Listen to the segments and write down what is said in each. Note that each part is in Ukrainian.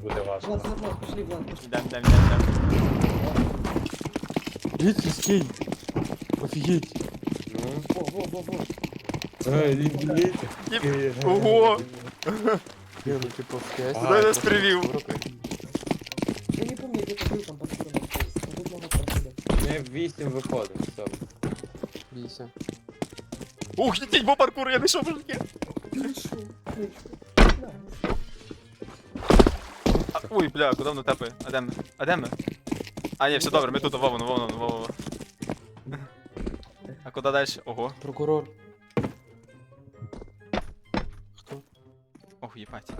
буде важко. Влад, Влад, Влад, пошли, Влад, пошли. Йдем, йдем, йдем, йдем. Видите, скей. Офигеть. Ну. Во, во, во, во. Ай, блін. Єп. Ого! Не, ну типа в КС. Ага, Куди нас привів? Я не помню, где ты был там под стеной. Там тут много проходов. Ми в 8 виходимо, все. Вися. Ух, їдіть, бо паркур, я знайшов мужики. Хорошо, хорошо. Да. Ой, бля, куди воно тепає? А де ми? А де ми? А, ні, все добре, ми тут, ну, Вова, Вова. А куди далі? Ого. Прокурор. Хто? Ох, їбать.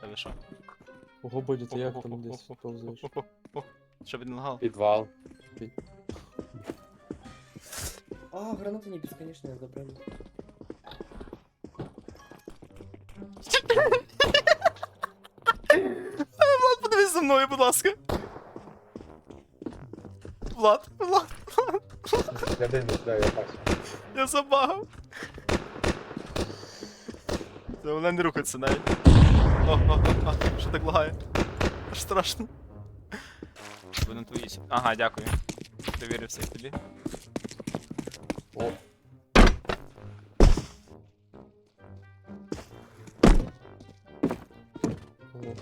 Та ви що? Ого, Бодя, ти як там десь повзаєш? Що він лагав? Підвал. А, гранаты не бесконечные, забрали. мною, будь ласка. Влад, Влад, Гляди, не сюди, я бачу. я забагав. Це вона не рухається навіть. О, о, о, о, що так лагає? Аж страшно. Будемо твої. сі- Ага, дякую. Довірився тобі. О, Ого.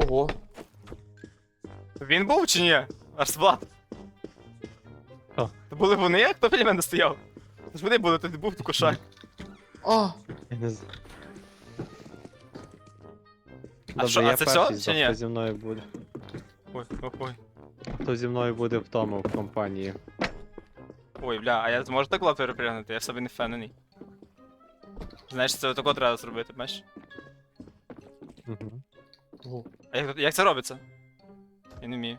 Ого. Він був чи ні? Аж Влад. Хто? То були вони, як хто біля мене стояв? Ж вони були, то не був кошак. А! я не знаю. А що, а це все, чи ні? Хто зі мною буде? Ой, ой, ой. Хто зі мною буде в тому в компанії? Ой, бля, а я зможу так лад перепрягнути? Я в собі не впевнений. Знаєш, це отако треба зробити, бачиш? Угу. Ого. А як, як це робиться? Я не вмію.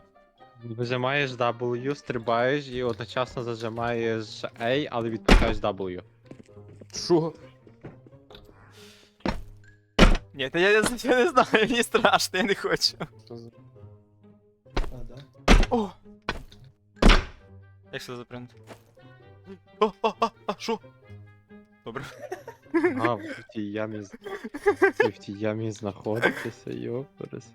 Вижимаєш W, стрибаєш і одночасно зажимаєш A, але відпускаєш W. Шо? Ні, та я, я, я не знаю, мені страшно, я не хочу. Що за... А, да? О! Як це запринути? О, о, о, а, що? Добре. А, в тій ямі. з- Ви в тій ямі знаходитеся, йопереси.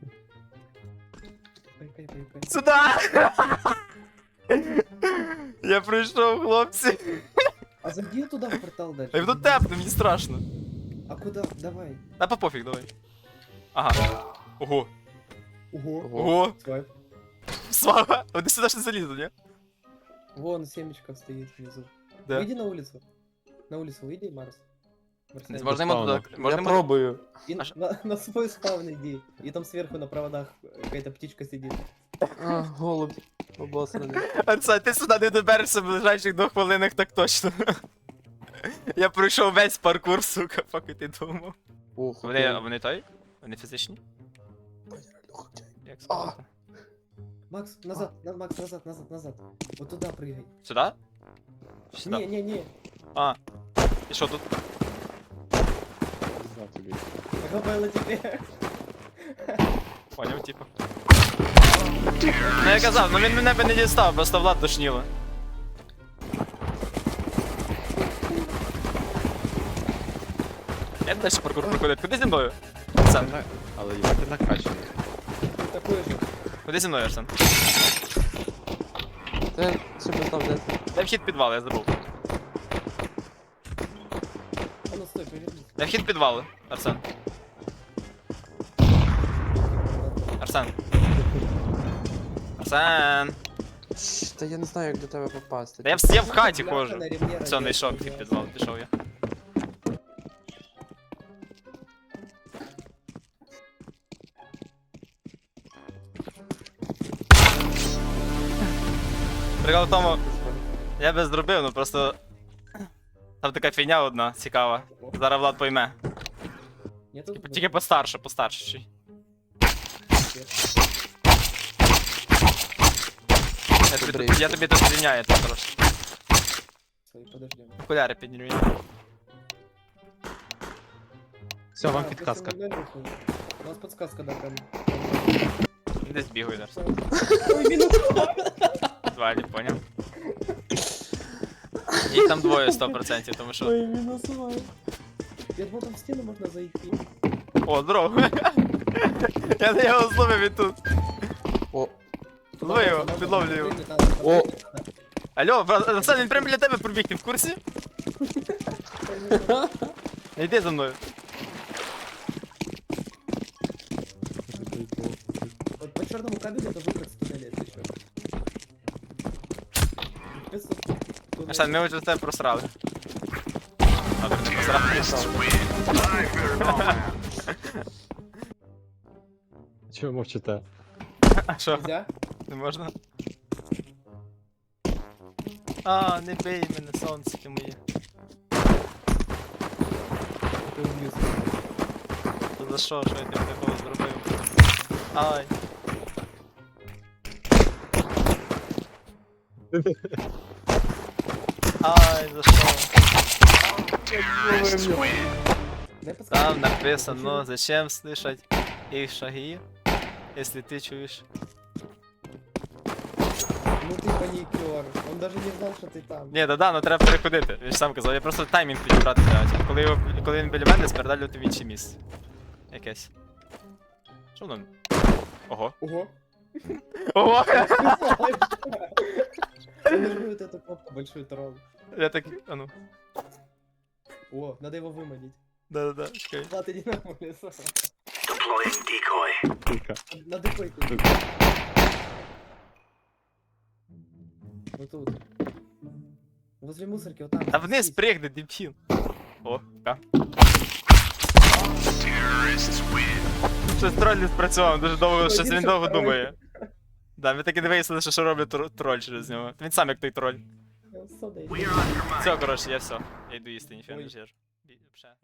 Пой, пой, пой, пой. Сюда! Я прийшов, хлопці. А зайди туда в портал дальше. Я буду тепно, мені страшно. А куда? Давай. Та по пофіг, давай. Ага. Ого. Ого. Ого. Ого. Свайп. Слава. Вони сюди ж не залізли, ні? Вон семечка стоит внизу. Да. Выйди на улицу. На улицу выйди, Марс. Марсианин. Можна йому туди. Можна Я йому... пробую. И Аж- на, на свой спавн иди. И там сверху на проводах какая-то птичка сидит. А, голубь. Обосраний. Арсен, ти сюди не доберешся в ближайших двох хвилинах так точно. Я пройшов весь паркур, сука, поки ти думав. Ох, Вони, а вони той? Вони фізичні? Як сказати? Макс, назад, на, Макс, назад, назад, назад. Вот туда прыгай. Сюди? Чи Не, Сюди. не, не. А. І що тут? На тобі. Габела тебе. Поняв, типу. Ну я казав, ну він мене би не дістав, просто Влад тошніло. Як далі паркур проходить? Куди зі мною? Арсен, На- Але я ти накачаний. Ты такой куди зі мною, Арсен? Ти себе там де? Де вхід в підвал, я забув. А стой, повернись. Де вхід в Арсен. Арсен. Арсен. Та я не знаю, як до тебе попасти. Та я в, я в хаті ходжу. на Все, не йшов вхід підвал, пішов я. Прикол в тому, я би зробив, ну просто. Там така фігня одна цікава. Зараз Влад пойме. Нету? Тільки- Тільки постарше, постарше. ще й. Я тобі, Добрий. тут- я тобі тут звільняю тут трошки. Стой, подождем. Окуляри піднімі. Все, вам А, підказка. 8:00 вышел. У нас подсказка, да, прям. Десь бігаю зараз. Ой, минус. Валі, поняв. Їх там двоє 100%, тому що. Ой, мінусувай. Я думал, там в стену можно зайти. О, здорово. Я на його зловив і тут. О, Лови його, підловлю його. О. Алло, брат, Арсен, він прямо біля тебе пробіг, ти в курсі? Не йди за мною. Вот по черному кабелю это выход с туннеля, если что. Пипец, тут Арсен, ми вже тебе просрали. А, ти. Чого мовчите? А що, не можна? А, не бий мене, сонце ти моє. За що, що я тобі такого зробив? Ай. Ай, за що? Дай подсказку. Там написано, зачем слышать их шаги, если ты чуешь. Ну ты паникер. Он даже не знал, что ты там. Ні, да-да, ну треба переходити. Він ж сам казав, я просто таймінг підібрати треба. Коли, його, коли він біля мене, спередалювати в інше місце. Якесь. Що воно? Ого. Ого. Ого! Нажми вот эту кнопку большую трон. Я так. А ну. О, надо его выманить. Да-да-да, чекай. Да, ты не на улицу. Тільки. На дыхойку. Вот тут. Возле мусорки, вот там. Та вниз Сись. пригни, дебіл. О, так. Щось троль не спрацював, дуже довго, щось він довго думає. Да, ми таки не вияснили, що, що робить тро- троль через нього. Він сам як той троль. Сода, Все, коротше, я все. Я йду їсти, ніфіга не Ой. жир. Бі- пше.